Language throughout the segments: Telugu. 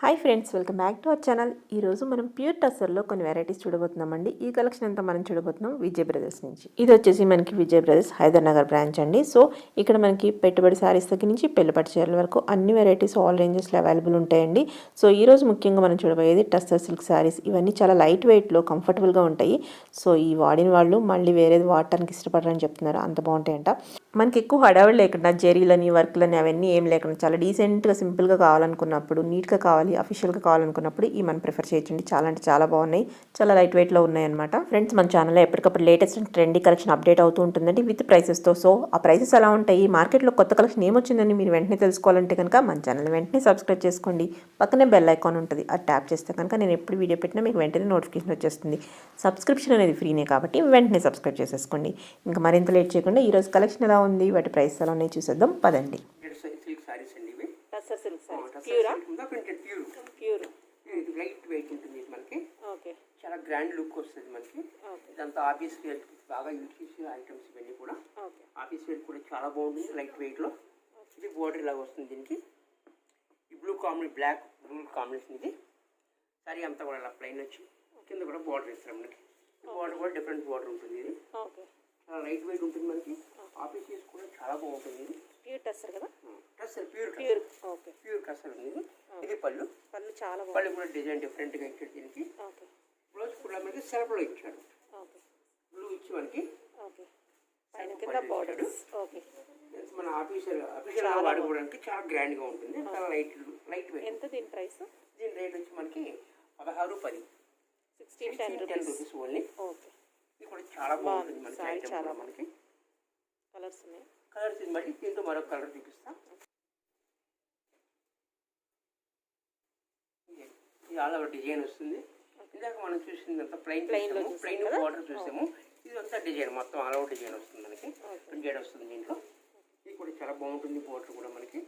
Hi friends welcome back to our channel ఈరోజు మనం ప్యూర్ టస్సర్లో కొన్ని వెరైటీస్ చూడబోతున్నామండి. ఈ కలెక్షన్ అంతా మనం చూడబోతున్నాం విజయ్ బ్రదర్స్ నుంచి. ఇది వచ్చేసి మనకి విజయ్ బ్రదర్స్ హైదర్నగర్ బ్రాంచ్ అండి. సో ఇక్కడ మనకి పెట్టుబడి సారీస్ దగ్గర నుంచి పెళ్ళిపట్టు చీరల వరకు అన్ని వెరైటీస్ ఆల్ రేంజెస్లో అవైలబుల్ ఉంటాయండి. సో ఈ రోజు ముఖ్యంగా మనం చూడబోయేది టస్సర్ సిల్క్ సారీస్ ఇవన్నీ చాలా లైట్ వెయిట్లో కంఫర్టబుల్గా ఉంటాయి. సో ఈ వాడిన వాళ్ళు మళ్ళీ వేరేది వాడటానికి ఇష్టపడరని చెప్తున్నారు. అంత బాగుంటాయంట. మనకి ఎక్కువ హడావిడి లేకుండా జెరీలని వర్క్లని అవన్నీ ఏం లేకుండా చాలా డీసెంట్గా సింపుల్గా కావాలనుకున్నప్పుడు నీట్గా కావాలి అఫీషియల్గా కావాలనుకున్నప్పుడు ఈ మనం ప్రిఫర్ చేయొచ్చండి. చాలా అంటే చాలా బాగున్నాయి. చాలా లైట్ వెయిట్లో ఉన్నాయన్నమాట. ఫ్రెండ్స్ మన ఛానల్లో ఎప్పటికప్పుడు latest and trendy collection update అవుతూ ఉంటుందండి. విత్ ప్రైసెస్తో సో ఆ ప్రైసెస్ ఎలా ఉంటాయి? మార్కెట్లో కొత్త కలెక్షన్ ఏమొచ్చిందని మీరు వెంటనే తెలుసుకోవాలంటే కనుక మన ఛానల్ వెంటనే సబ్స్క్రైబ్ చేసుకోండి. పక్కనే బెల్ ఐకాన్ ఉంటుంది. అది ట్యాప్ చేస్తే కనుక నేను ఎప్పుడు వీడియో పెట్టినా మీకు వెంటనే నోటిఫికేషన్ వచ్చేస్తుంది. సబ్స్క్రిప్షన్ అనేది ఫ్రీనే కాబట్టి వెంటనే సబ్స్క్రైబ్ చేసేసుకోండి. ఇంకా మరింత లేట్ చేయకుండా ఈరోజు కలెక్షన్ ఎలా ఉంది? వాటి ప్రైస్ ఎలా ఉన్నాయి? చూసేద్దాం. పదండి ప్రింటెడ్ సై- సిల్క్ సారీస్ అండి ఇవి ప్రింటెడ్ ప్యూర్? ప్యూర్. ఇది లైట్ వెయిట్ ఉంటుంది ఇది మనకి. ఓకే. చాలా గ్రాండ్ లుక్ వస్తుంది మనకి. ఇదంతా ఆఫీస్ వేర్ బాగా యూజ్ చేసే ఐటమ్స్ ఇవన్నీ కూడా. ఆఫీస్ వేర్ కూడా చాలా బాగుంటుంది లైట్ వెయిట్లో ఇది బార్డర్ లాగా వస్తుంది దీనికి. ఈ blue combination black blue combination ఇది. సారీ అంతా కూడా ఇలా ప్లెయిన్ వచ్చి కింద కూడా బార్డర్ ఇస్తారు మనకి. బార్డర్ కూడా డిఫరెంట్ బార్డర్ ఉంటుంది ఇది. ఓకే. చాలా లైట్ వెయిట్ ఉంటుంది మనకి. ఆఫీస్ కూడా చాలా బాగుంటుంది ఇది. ప్యూర్ టస్సర్ కదా? Dress pure pure okay pure ఉంది ఇది. పళ్ళు. పళ్ళు చాలా పళ్ళు కూడా డిజైన్ డిఫరెంట్గా ఇచ్చాడు దీనికి. ఓకే బ్లౌజ్ కూడా మనకి సెలపులో ఇచ్చాడు. ఓకే బ్లూ ఇచ్చి మనకి ఓకే పైన కింద బార్డర్స్ ఓకే మన ఆఫీసర్ ఆఫీసర్ వాడుకోవడానికి చాలా గ్రాండ్గా ఉంటుంది. చాలా లైట్ లైట్ వెయిట్ ఎంత దీని ప్రైస్ దీని రేట్ వచ్చి మనకి పదహారు పది. Sixteen ten rupees only okay ఇది కూడా చాలా బాగుంటుంది మనకి చాలా మనకి. కలర్స్ ఉన్నాయి. కలర్స్ ఇది మళ్ళీ దీంతో మరొక కలర్ చూపిస్తా ఇది- ఆల్ ఓవర్ డిజైన్ వస్తుంది. ఇందాక మనం చూసింది అంతా ప్లెయిన్ ప్లెయిన్ కదా? బార్డర్ చూసాము. ఇది అంతా డిజైన్ మొత్తం ఆల్ ఓవర్ డిజైన్ వస్తుంది మనకి. డిజైన్ వస్తుంది దీంట్లో. ఇది కూడా చాలా బాగుంటుంది బార్డర్ కూడా మనకి.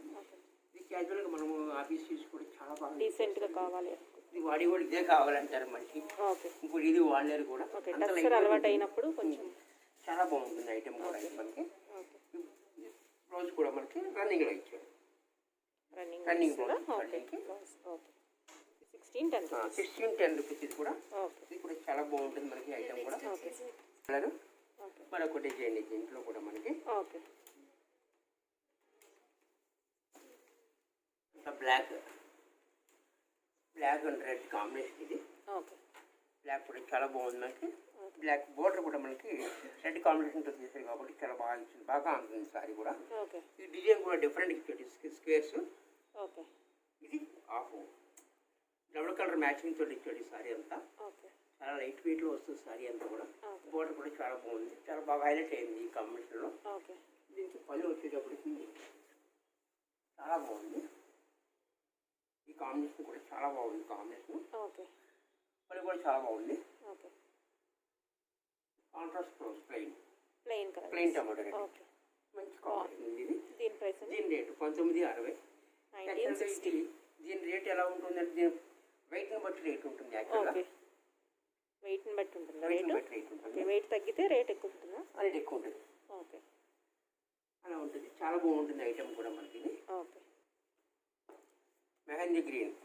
ఇది క్యాజువల్గా మనము ఆఫీస్ యూస్ కూడా చాలా బాగా డీసెంట్గా కావాలి. ఇది వాడి కూడా ఇదే కావాలంటారు మనకి ఓకే. ఇప్పుడు ఇది వాడలేరు కూడా. అలవాటు. అయినప్పుడు కొంచెం చాలా బాగుంటుంది ఐటెం కూడా మనకి ఓకే బ్లౌజ్ కూడా మనకి రన్నింగ్లో ఇచ్చాడు running sixteen ten sixteen ten rupees ఇది కూడా. ఓకే. ఇది కూడా చాలా బాగుంటుంది మనకి ఐటమ్ కూడా. ఓకే. కలర్? మరొక డిజైన్ ఇది ఇంట్లో కూడా మనకి. Okay. Black. Black and red combination ఇది. ఓకే. బ్లాక్ కూడా చాలా బాగుంది మనకి. బ్లాక్ బోర్డర్ కూడా మనకి రెడ్ కాంబినేషన్తో తీసారు కాబట్టి చాలా బాగా ఇచ్చింది. బాగా ఉంటుంది సారీ కూడా. ఓకే. ఈ డిజైన్ కూడా డిఫరెంట్ ఇచ్చాడు స్క్వేర్స్ ఓకే. ఇది ఆఫ్. డబుల్ కలర్ మ్యాచింగ్ తోటి ఇచ్చాడు ఈ సారీ అంతా. ఓకే. చాలా లైట్ వెయిట్లో వస్తుంది సారీ అంతా కూడా. బోర్డర్ కూడా చాలా బాగుంది. చాలా బాగా హైలైట్ అయింది ఈ కాంబినేషన్లో ఓకే. దీనికి పళ్ళు వచ్చేటప్పటికి చాలా బాగుంది. ఈ కాంబినేషన్ కూడా చాలా బాగుంది. Combination okay. పళ్ళు కూడా చాలా బాగుంది. Okay. Contrast blouse plain plain colour plain tomato red okay మంచి ఉంది ఇది దీని ప్రైస్ దీని రేటు పంతొమ్మిది అరవై. దీని రేట్ ఎలా ఉంటుందంటే దీని వెయిట్ని బట్టి రేట్ ఉంటుంది యాక్చువల్గా వెయిట్ని బట్టి ఉంటుందా రేటు? బట్టి రేట్ ఉంటుంది. ఓకే వెయిట్ తగ్గితే రేట్ ఎక్కువ ఉంటుందా? రేట్ ఎక్కువ ఉంటుంది. ఓకే అలా ఉంటుంది. చాలా బాగుంటుంది ఐటమ్ కూడా మనకి okay mehndi green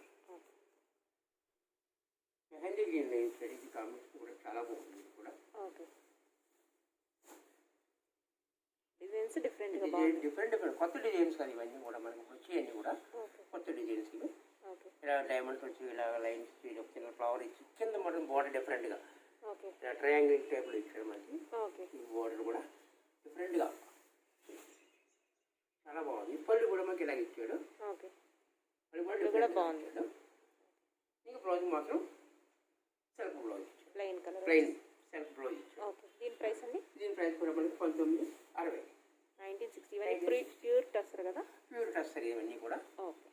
mehndi green ఇది కాంబినేషన్ కూడా చాలా బాగుంది ఇది కూడా ఓకే డిజైన్స్ డిఫరెంట్గా డిజైన్ బాగుంది డిఫరెంట్ డిఫరెంట్ కొత్త డిజైన్స్ అది ఇవన్నీ కూడా మనకి వచ్చేయన్నీ కూడా. ఓకే. కొత్త డిజైన్స్ ఇవి. ఓకే. ఇలా డైమండ్స్ వచ్చి ఇలా లైన్స్ ఇచ్చి ఒక చిన్న ఫ్లవర్ ఇచ్చి కింద మొత్తం బోర్డర్ డిఫరెంట్గా ఓకే. ఇలా ట్రయాంగిల్ టైప్లో ఇచ్చాడు మనకి. ఓకే. ఈ బోర్డర్ కూడా డిఫరెంట్గా చాలా బాగుంది. పళ్ళు కూడా మనకి ఇలాగ ఇచ్చాడు. ఓకే. పళ్ళు కూడా గా బాగుంది. ఇంకా బ్లౌజ్ మాత్రం self blouse plain colour plain self blouse ఇచ్చాడు. ఓకే. దీని ప్రైస్ అండి? దీని ప్రైస్ కూడా మనకి పంతొమ్మిది అరవై. నైన్టీన్ సిక్స్టీ ఇవన్నీ ప్రీ ప్యూర్ టస్సర్ కదా? ప్యూర్ టస్సర్ ఇవన్నీ కూడా. Okay.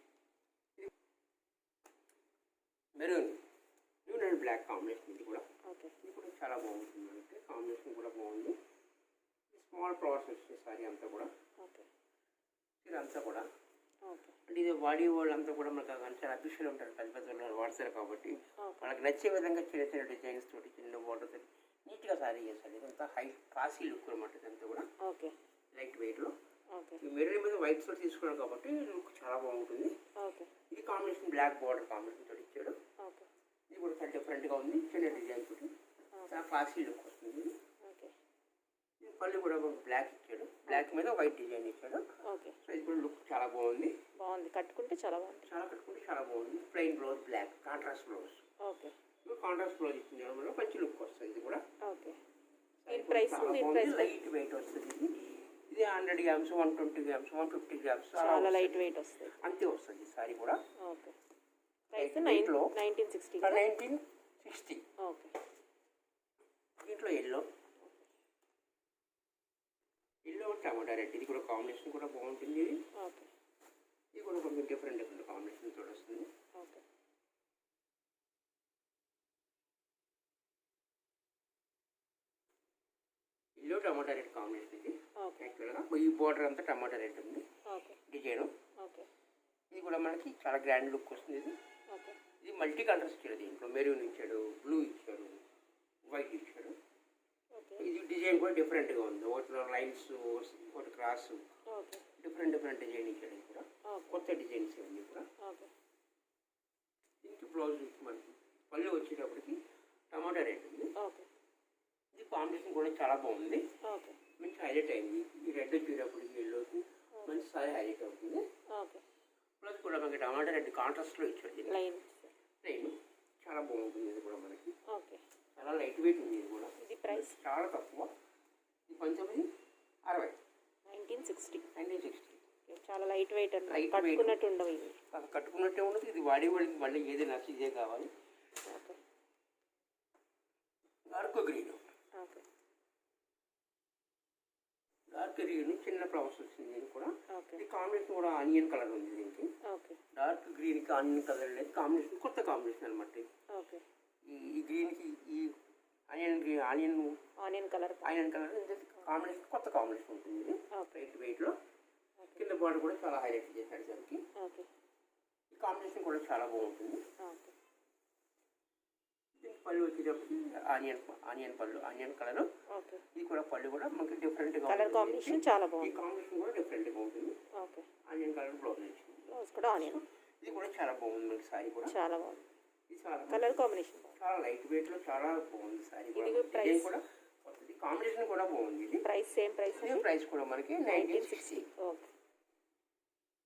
Maroon maroon and black combination ఇది కూడా. ఓకే. ఇది కూడా చాలా బాగుంటుంది. మనకి కాంబినేషన్ కూడా బాగుంది. స్మాల్ ఫ్లవర్స్ వచ్చే సారీ అంతా కూడా. ఓకే. ఇదంతా కూడా. ఓకే. అంటే ఇది వాడి వాళ్ళంతా కూడా మనకు మంచి అఫీషియల్ ఉంటారు. పెద్ద పెద్ద వాళ్ళు వాడతారు కాబట్టి. వాళ్ళకి నచ్చే విధంగా చిన్న చిన్న డిజైన్స్ తోటి చిన్న బోర్డర్ తోటి నీట్గా సారీ చేశారు ఇదంతా హై క్లాసీ లుక్ అనమాట ఇదంతా కూడా. ఓకే. లైట్ వెయిట్లో మెరూన్ మీద వైట్తో తీసుకున్నాం కాబట్టి లుక్ చాలా బాగుంటుంది. ఓకే. ఇది కాంబినేషన్ బ్లాక్ బార్డర్ కాంబినేషన్ తోటి ఇచ్చాడు. ఓకే. ఇది కూడా చాలా డిఫరెంట్గా ఉంది చిన్న డిజైన్ తోటి. చాలా క్లాసీ లుక్ వస్తుంది ఇది. పళ్ళు కూడా బ్లాక్ ఇచ్చాడు. బ్లాక్ మీద వైట్ డిజైన్ ఇచ్చాడు. ఓకే. సో ఇది కూడా లుక్ చాలా బాగుంది. బాగుంది. కట్టుకుంటే చాలా బాగుంది చాలా కట్టుకుంటే చాలా బాగుంది. Plain blouse black contrast blouse okay. Contrast blouse ఇచ్చింది మంచి లుక్ వస్తుంది ఇది కూడా. ఓకే. ప్రైస్ లైట్ వెయిట్ వస్తుంది ఇది. Hundred grams one twenty grams one fifty grams చాలా లైట్ వెయిట్ వస్తుంది అంతే వస్తుంది ఈ సారీ కూడా. Okay. Price. Nineteen sixty nineteen sixty okay. దీంట్లో ఎల్లో ఎల్లో టమాటా రెడ్ ఇది కూడా కాంబినేషన్ కూడా బాగుంటుంది ఇది. ఓకే. ఇది కూడా కొంచెం డిఫరెంట్ డిఫరెంట్ కాంబినేషన్ తోటి వస్తుంది. Okay. Yellow tomato red combination ఇది. యాక్చువల్గా ఈ బార్డర్ అంతా టమాటా రెడ్ ఉంది. డిజైన్. ఓకే. ఇది కూడా మనకి చాలా గ్రాండ్ లుక్ వస్తుంది ఇది. ఇది మల్టీ కలర్స్ ఇచ్చాడు దీంట్లో. మెరూన్ ఇచ్చాడు బ్లూ ఇచ్చాడు వైట్ ఇచ్చాడు. ఓకే. ఇది డిజైన్ కూడా డిఫరెంట్గా ఉంది. ఒకటి లైన్స్ ఒకటి క్రాస్. డిఫరెంట్ డిఫరెంట్ డిజైన్ ఇచ్చాడు కూడా. కొత్త డిజైన్స్ ఇవన్నీ కూడా. దీనికి బ్లౌజ్ మనకి పళ్ళు వచ్చేటప్పటికి టమాటా రెడ్ ఉంది. ఇది కాంబినేషన్ కూడా చాలా బాగుంది. ఓకే. మంచి హైలైట్ అయింది. ఈ రెడ్ వచ్చేటప్పటికి ఎల్లోకి మంచి సారీ హైలైట్ అవుతుంది. ఓకే. ప్లస్ కూడా మనకి టమాటా రెడ్ కాంట్రాస్ట్లో ఇచ్చాడు ప్లెయిన్ చాలా బాగుంటుంది ఇది కూడా మనకి. ఓకే. చాలా లైట్ వెయిట్ ఉంది ఇది కూడా. ఇది ప్రైస్ చాలా తక్కువ. ఇది పంతొమ్మిది అరవై. నైన్టీన్ సిక్స్టీ నైన్టీన్ సిక్స్టీ చాలా లైట్ వెయిట్ అండి. కట్టుకున్నట్టు ఉండవు ఇవి. అది కట్టుకున్నట్టే ఉండదు. ఇది వాడే వాళ్ళకి మళ్ళీ ఏది నచ్చి ఇదే కావాలి. Okay. Dark green okay dark green చిన్న ఫ్లవర్స్ వచ్చింది దీనికి కూడా. ఇది కాంబినేషన్ కూడా ఆనియన్ కలర్ ఉంది దీనికి. ఓకే. డార్క్ గ్రీన్కి ఆనియన్ కలర్ లేదు. కాంబినేషన్ కొత్త కాంబినేషన్ అనమాట ఈ గ్రీన్కి ఈ onion green onion onion colour onion colour combination కొత్త కాంబినేషన్ ఉంటుంది లైట్ వెయిట్లో కింద బార్డర్ కూడా చాలా హైలైట్ చేశాడు దానికి. ఓకే. ఈ కాంబినేషన్ కూడా చాలా బాగుంటుంది. పళ్ళు వచ్చేటప్పటికి ఆనియన్ ఆనియన్ పళ్ళు ఆనియన్ కలర్. ఓకే. ఇది కూడా పళ్ళు కూడా మనకి డిఫరెంట్గా కలర్ కాంబినేషన్ చాలా ఈ బాగుంది కాంబినేషన్ కూడా డిఫరెంట్గా ఉంటుంది. ఓకే. ఆనియన్ కలర్ బ్లౌజ్ కూడా ఆనియన్ ఇది కూడా చాలా బాగుంది మనకి సారీ కూడా. చాలా బాగుంది. కలర్ కాంబినేషన్ చాలా లైట్ వెయిట్లో చాలా బాగుంది సారీ కూడా. price? కూడా కొత్తది. కాంబినేషన్ కూడా బాగుంది ఇది. ప్రైస్ సేమ్ ప్రైస్ ఇదే ప్రైస్ కూడా మనకి నైన్టీన్ సిక్స్టీ ఓకే.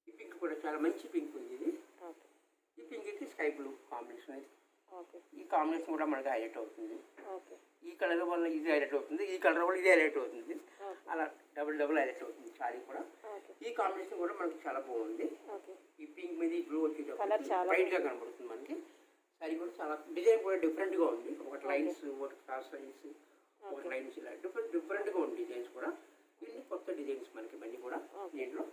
ఈ పింక్ కూడా చాలా మంచి పింక్ ఉంది ఇది. ఈ పింక్కి స్కై బ్లూ కాంబినేషన్ ఓకే ఈ కాంబినేషన్ కూడా మనకి హైలైట్ అవుతుంది. ఓకే. ఈ కలర్ వల్ల ఇది హైలైట్ అవుతుంది. ఈ కలర్ వల్ల ఇది హైలైట్ అవుతుంది. అలా డబుల్ డబుల్ హైలైట్ అవుతుంది సారీ కూడా. ఈ కాంబినేషన్ కూడా మనకి చాలా బాగుంది. ఈ పింక్ మీద ఈ బ్లూ వచ్చేటప్పుడు చాలా బ్రైట్గా కనబడుతుంది మనకి. సారీ కూడా చాలా డిజైన్ కూడా డిఫరెంట్గా ఉంది. ఒకటి లైన్స్ ఒకటి క్రాస్ లైన్స్ ఒకటి లైన్స్ ఇలా డిఫరెంట్ డిఫరెంట్గా ఉంది డిజైన్స్ కూడా. ఇన్ని కొత్త డిజైన్స్ మనకి ఇవన్నీ కూడా దీంట్లో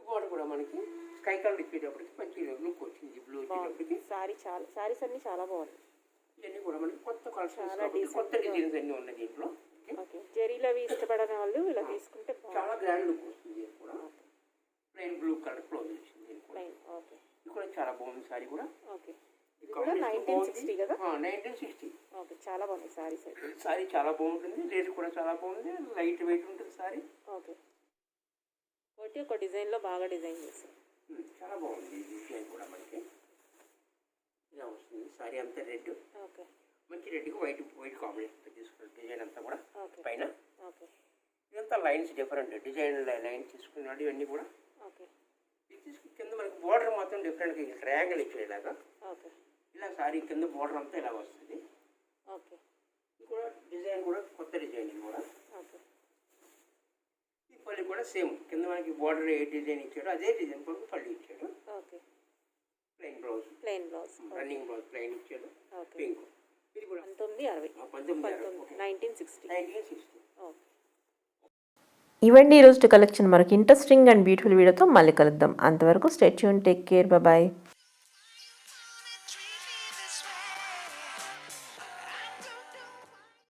ఈ బోర్డర్ కూడా మనకి స్కై కలర్ ఇచ్చేటప్పటికి మంచి లుక్ వచ్చింది. బ్లూ వచ్చేటప్పటికి సారీ చాలా సారీస్ అన్నీ చాలా బాగుంది ఇవన్నీ కూడా మనకి కొత్త కలర్స్ కొత్త డిజైన్స్ అన్ని ఉన్నాయి దీంట్లో. జెరీలో అవి ఇష్టపడని వాళ్ళు ఇలా తీసుకుంటే చాలా గ్రాండ్ లుక్ వస్తుంది కూడా. ప్లెయిన్ బ్లూ కలర్ క్లోజ్ వచ్చింది ఓకే. ఇది కూడా చాలా బాగుంది సారీ కూడా. ఓకే. చాలా బాగుంది సారీ చాలా బాగుంటుంది. రేట్ కూడా చాలా బాగుంది. లైట్ వెయిట్ ఉంటుంది సారీ. ఓకే. ఒకటి ఒక డిజైన్లో బాగా డిజైన్ చేశారు. చాలా బాగుంది ఈ డిజైన్ కూడా మనకి. ఇలా వస్తుంది. సారీ అంతా రెడ్. ఓకే. మంచి రెడ్కి వైట్ వైట్ కాంబినేషన్ తీసుకున్నాడు డిజైన్ అంతా కూడా ఓకే. పైన. ఓకే. ఇదంతా లైన్స్ డిఫరెంట్. డిజైన్ లైన్స్ తీసుకున్నాడు ఇవన్నీ కూడా. ఓకే. ఇది తీసుకు కింద మనకి బోర్డర్ మాత్రం డిఫరెంట్గా ట్రయాంగిల్ ఇచ్చాడు ఇలాగా ఓకే. ఇలా సారీ కింద బోర్డర్ అంతా ఇలా వస్తుంది. ఓకే. కూడా డిజైన్ కూడా కొత్త డిజైన్ ఇది కూడా. ఓకే. పళ్ళు కూడా సేమ్. కింద మనకి బోర్డర్ ఏ డిజైన్ ఇచ్చాడో అదే డిజైన్ పళ్ళు పళ్ళు ఇచ్చాడు. Okay. Plain blouse plain blouse running blouse plain ఇచ్చాడు. ఓకే. పింక్ ఇది కూడా. పంతొమ్మిది అరవై. పంతొమ్మిది nineteen sixty nineteen sixty okay. ఇవండి ఈరోజు కలెక్షన్ మనకి ఇంట్రెస్టింగ్ అండ్ బ్యూటిఫుల్ వీడియోతో మళ్ళీ కలుద్దాం. అంతవరకు స్టేట్ యూన్ టేక్ కేర్ బాయ్